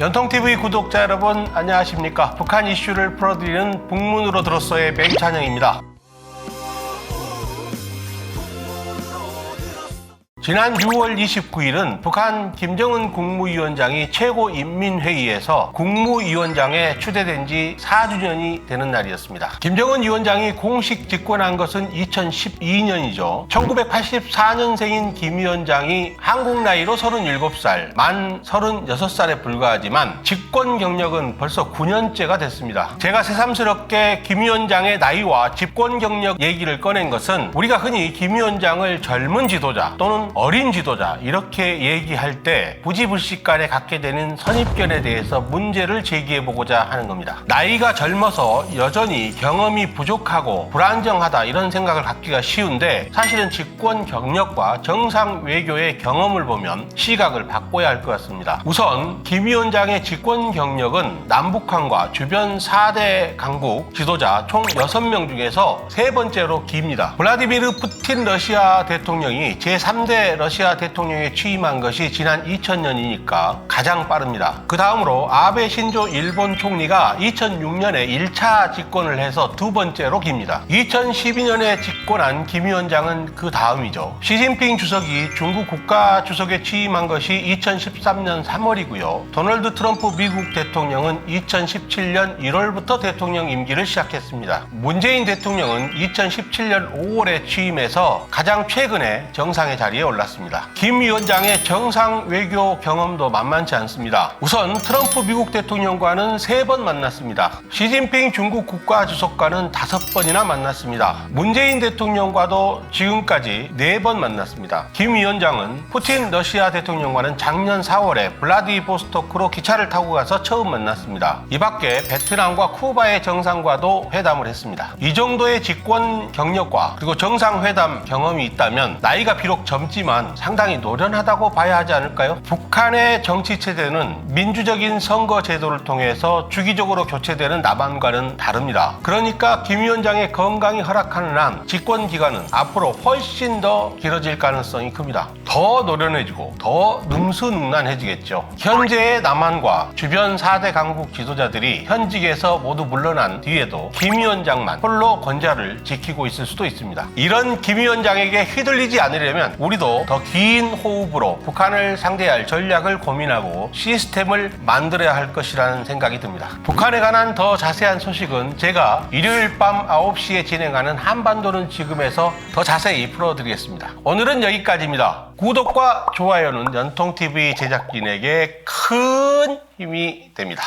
연통TV 구독자 여러분 안녕하십니까? 북한 이슈를 풀어드리는 북문으로 들었어의 맹찬영입니다 지난 6월 29일은 북한 김정은 국무위원장이 최고인민회의에서 국무위원장에 추대된 지 4주년이 되는 날이었습니다. 김정은 위원장이 공식 집권한 것은 2012년이죠. 1984년생인 김 위원장이 한국 나이로 37살, 만 36살에 불과하지만 집권 경력은 벌써 9년째가 됐습니다. 제가 새삼스럽게 김 위원장의 나이와 집권 경력 얘기를 꺼낸 것은 우리가 흔히 김 위원장을 젊은 지도자 또는 어린 지도자 이렇게 얘기할 때 부지불식간에 갖게 되는 선입견에 대해서 문제를 제기해 보고자 하는 겁니다. 나이가 젊어서 여전히 경험이 부족하고 불안정하다 이런 생각을 갖기가 쉬운데 사실은 집권 경력과 정상 외교의 경험을 보면 시각을 바꿔야 할 것 같습니다. 우선 김 위원장의 집권 경력은 남북한과 주변 4대 강국 지도자 총 6명 중에서 세 번째로 깁니다. 블라디미르 푸틴 러시아 대통령이 제3대 러시아 대통령에 취임한 것이 지난 2000년이니까 가장 빠릅니다. 그 다음으로 아베 신조 일본 총리가 2006년에 1차 집권을 해서 두 번째로 깁니다. 2012년에 집권한 김 위원장은 그 다음이죠. 시진핑 주석이 중국 국가 주석에 취임한 것이 2013년 3월이고요. 도널드 트럼프 미국 대통령은 2017년 1월부터 대통령 임기를 시작했습니다. 문재인 대통령은 2017년 5월에 취임해서 가장 최근에 정상의 자리에 올랐습니다. 김 위원장의 정상 외교 경험도 만만치 않습니다. 우선 트럼프 미국 대통령과는 세 번 만났습니다. 시진핑 중국 국가 주석과는 다섯 번이나 만났습니다. 문재인 대통령과도 지금까지 네 번 만났습니다. 김 위원장은 푸틴 러시아 대통령과는 작년 4월에 블라디보스토크로 기차를 타고 가서 처음 만났습니다. 이 밖에 베트남과 쿠바의 정상과도 회담을 했습니다. 이 정도의 집권 경력과 그리고 정상회담 경험이 있다면 나이가 비록 젊지 만 상당히 노련하다고 봐야 하지 않을까요? 북한의 정치 체제는 민주적인 선거 제도를 통해서 주기적으로 교체되는 남한과는 다릅니다. 그러니까 김 위원장의 건강이 허락하는 한 집권 기간은 앞으로 훨씬 더 길어질 가능성이 큽니다. 더 노련해지고 더 능수능란해지겠죠. 현재의 남한과 주변 4대 강국 지도자들이 현직에서 모두 물러난 뒤에도 김 위원장만 홀로 권좌를 지키고 있을 수도 있습니다. 이런 김 위원장에게 휘둘리지 않으려면 우리 도 더 긴 호흡으로 북한을 상대할 전략을 고민하고 시스템을 만들어야 할 것이라는 생각이 듭니다. 북한에 관한 더 자세한 소식은 제가 일요일 밤 9시에 진행하는 한반도는 지금에서 더 자세히 풀어드리겠습니다. 오늘은 여기까지입니다. 구독과 좋아요는 연통TV 제작진에게 큰 힘이 됩니다.